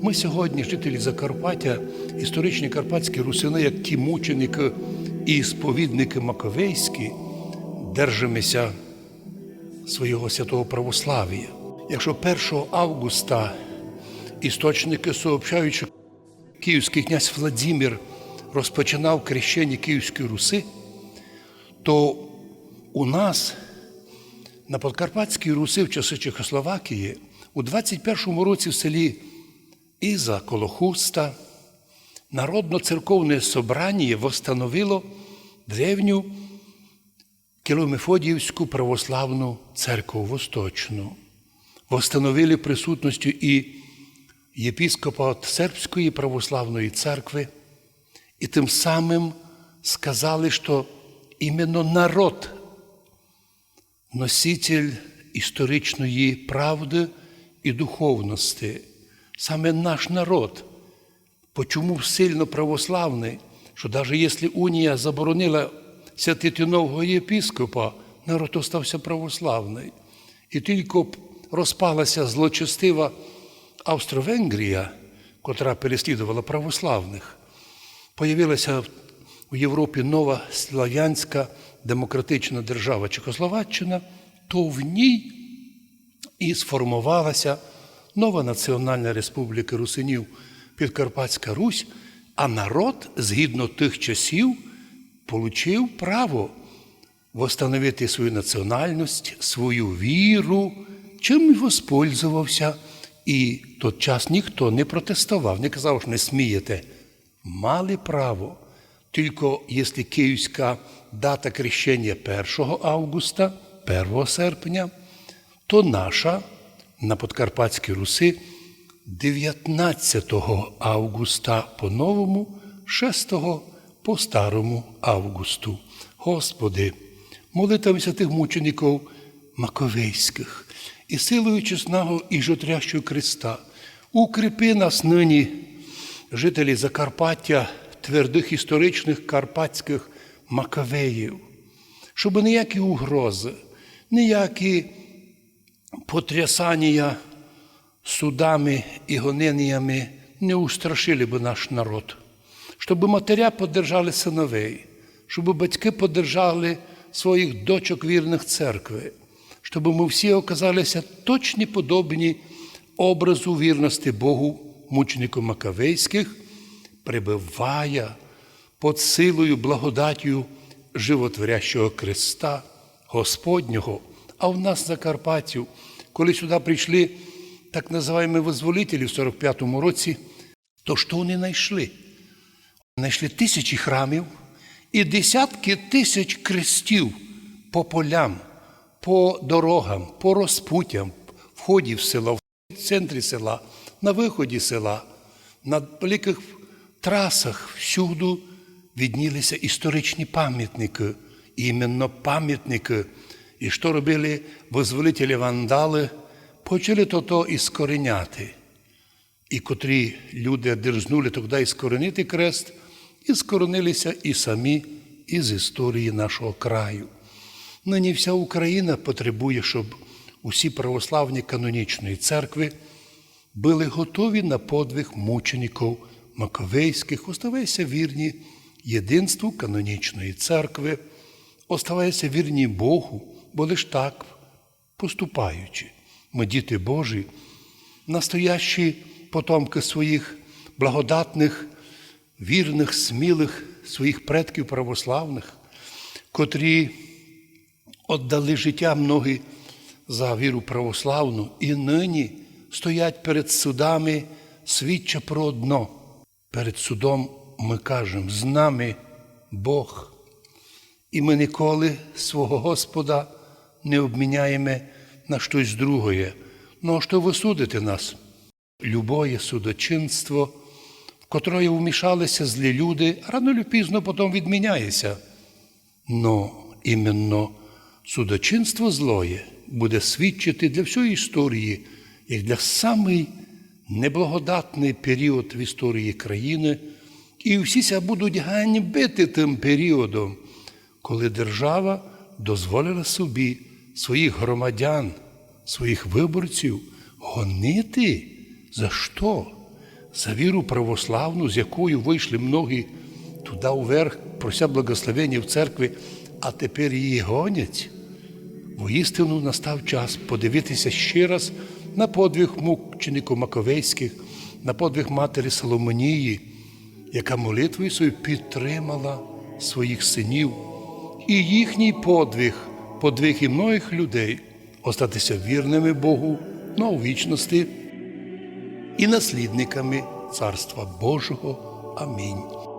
Ми сьогодні, жителі Закарпаття, історичні карпатські русини, як ті мученики і сповідники Маковейські, держимося свого святого православ'я. Якщо 1 августа істочники сообщають, що київський князь Владимир розпочинав крещення Київської Руси, то у нас на Подкарпатській Руси в часи Чехословакії у 21-му році в селі Іза коло Хуста Народно-церковне собрання восстановило древню Кіломефодіївську православну церкву Восточну. Восстановили присутністю і єпіскопа Сербської православної церкви, і тим самим сказали, що іменно народ носитель історичної правди і духовності, саме наш народ. Почому сильно православний, що навіть якщо унія заборонила святити нового єпіскопа, народ остався православний. І тільки розпалася злочестива Австро-Венгрія, котра переслідувала православних, появилася в Європі нова слав'янська демократична держава Чехословаччина, то в ній і сформувалася нова Національна Республіка Русинів Підкарпатська Русь, а народ, згідно тих часів, получив право восстановити свою національність, свою віру, чим і воспользувався. І в той час ніхто не протестував, не казав, що не смієте. Мали право. Тільки якщо київська дата крещення 1 августа, 1 серпня, то наша на Подкарпатській Руси 19 августа по новому, 6 по старому августу. Господи, молитвами святих мучеників Маковейських і силою чесного і жотрящого Христа, укріпи нас нині, жителі Закарпаття, твердих історичних карпатських Маковеїв, щоб ніякі угрози, ніякі потрясання судами і гоненнями не устрашили б наш народ, щоб матеря подержали синовей, щоб батьки подержали своїх дочок вірних церкви, щоб ми всі оказалися точні подобні образу вірності Богу, мученику Макавейських, прибиває під силою благодаттю животворящого Христа Господнього. А в нас Закарпаттю, коли сюди прийшли так називаємо визволителі в 45-му році, то що вони знайшли? Знайшли тисячі храмів і десятки тисяч крестів по полям, по дорогам, по розпутям, вході в село, в центрі села, на виході села, на великих трасах всюди віднілися історичні пам'ятники, іменно пам'ятники. І що робили визволителі вандали, почали то то іскореняти. І котрі люди дерзнули тоді іскоренити крест, і скоронилися і самі із історії нашого краю. Нині вся Україна потребує, щоб усі православні канонічної церкви були готові на подвиг мучеників Маковейських, оставайся вірні єдинству канонічної церкви, оставайся вірні Богу, бо лиш так поступаючи. Ми, діти Божі, настоящі потомки своїх благодатних, вірних, смілих своїх предків православних, котрі віддали життя многі за віру православну і нині стоять перед судами свідча про одно. Перед судом ми кажемо, з нами Бог. І ми ніколи свого Господа не обміняємо на щось другое. Ну а що ви судите нас? Любоє судочинство, в котре вмішалися злі люди, рано чи пізно потім відміняється. Но іменно судочинство злоє буде свідчити для всієї історії, як для самий неблагодатний період в історії країни, і всіся будуть ганьбити тим періодом, коли держава дозволила собі своїх громадян, своїх виборців гонити за що? за віру православну, з якою вийшли многі туди вверх, прося благословення в церкві, а тепер її гонять. Воістину настав час подивитися ще раз на подвиг мучеників Маковейських, на подвиг матері Соломонії, яка молитвою свою підтримала своїх синів, і їхній подвиг, подвиг і многих людей остатися вірними Богу на вічності і наслідниками Царства Божого. Амінь.